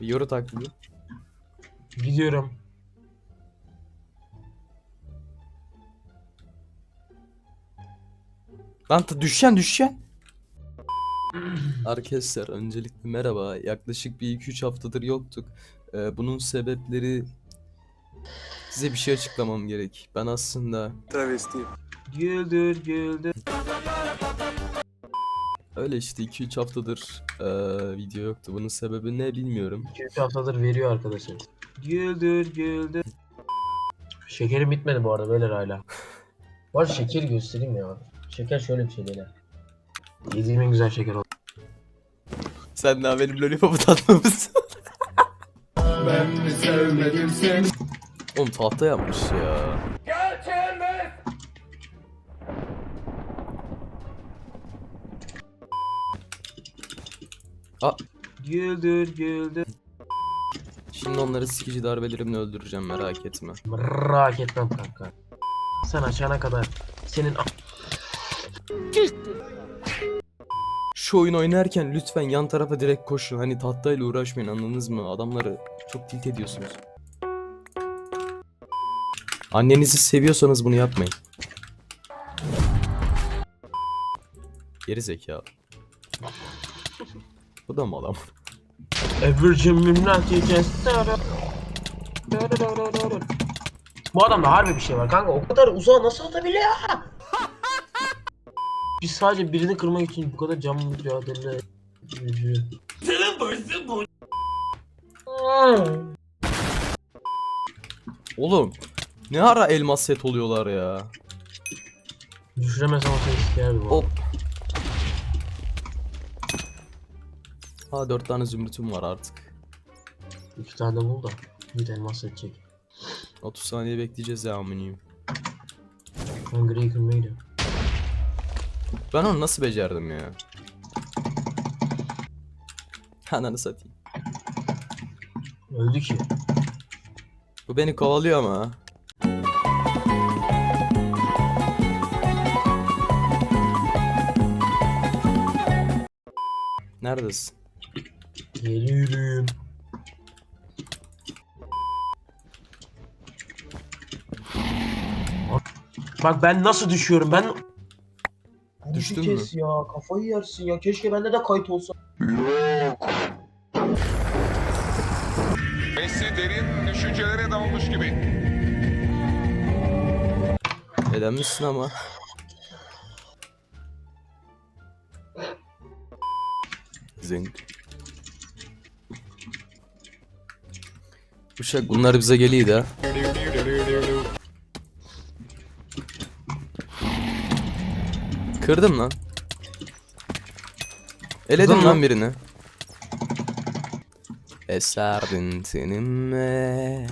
Yoru taklidi. Gidiyorum. Lan ta- düşeceksin düşeceksin. Arkadaşlar öncelikle merhaba. Yaklaşık bir 2-3 haftadır yoktuk. Ee, bunun sebepleri size bir şey açıklamam gerek. Ben aslında Travestiyim. Güldür güldür. Öyle işte 2-3 haftadır ee, video yoktu. Bunun sebebi ne bilmiyorum. 2-3 haftadır veriyor arkadaşlar. Güldür güldür. Şekerim bitmedi bu arada beyler hala. Bu arada şekeri göstereyim ya. Şeker şöyle bir şey beyler. Yediğim en güzel şeker oldu. Sen daha benim lollipop'u tatmamışsın. Ben sevmedim seni. Oğlum tahta yapmış ya. Güldür güldür. Şimdi onları sikici darbelerimle öldüreceğim merak etme. Merak etmem kanka. Sen açana kadar senin Şu oyun oynarken lütfen yan tarafa direkt koşun. Hani tahtayla uğraşmayın anladınız mı? Adamları çok tilt ediyorsunuz. Annenizi seviyorsanız bunu yapmayın. Geri zekalı. Bu da mı adam? Evercim minnati cestara. Bu adamda harbi bir şey var kanka o kadar uzağa nasıl atabiliyor? Biz sadece birini kırmak için bu kadar can mücadele gücü. Oğlum ne ara elmas set oluyorlar ya. Düşüremezsem o seni sikerdi bu. Hop. Ha dört tane zümrütüm var artık. İki tane bul da bir elmas edecek. 30 saniye bekleyeceğiz ya aminiyim. Ben Grey kırmaya gidiyorum. Ben onu nasıl becerdim ya? Ananı satayım. Öldü ki. Bu beni kovalıyor ama. Neredesin? Geliyorum. Bak ben nasıl düşüyorum ben... Düştün mü? kes ya kafayı yersin ya keşke bende de kayıt olsa. Messi derin düşüncelere dalmış gibi. Elenmişsin ama. Zengin. Uşak bunlar bize geliyor da. Kırdım lan. Eledim lan mı? birini. Eserdin tenime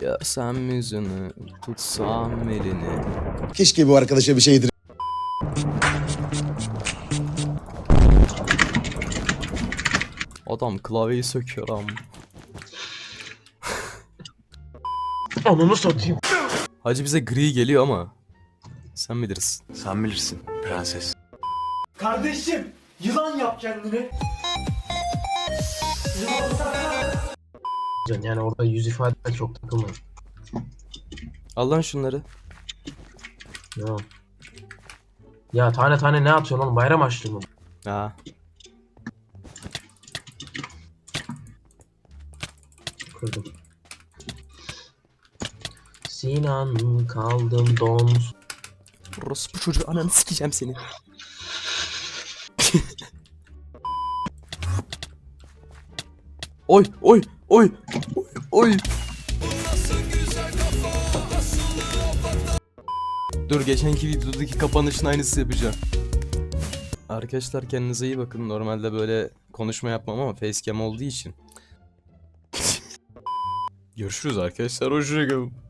Görsem yüzünü Tutsam elini Keşke bu arkadaşa bir şey yedir. Adam klavyeyi söküyor am. Ananı satayım. Hacı bize gri geliyor ama. Sen bilirsin. Sen bilirsin prenses. Kardeşim yılan yap kendini. Yani orada yüz ifade çok takılmayın. Al lan şunları. Ya. Ya tane tane ne atıyorsun oğlum bayram açtın mı? Ha. Kırdım. Sinan kaldım don. Orospu çocuğu ananı sikeceğim seni. oy oy oy oy oy. Dur geçenki videodaki kapanışın aynısı yapacağım. Arkadaşlar kendinize iyi bakın. Normalde böyle konuşma yapmam ama facecam olduğu için. Görüşürüz arkadaşlar. Hoşçakalın.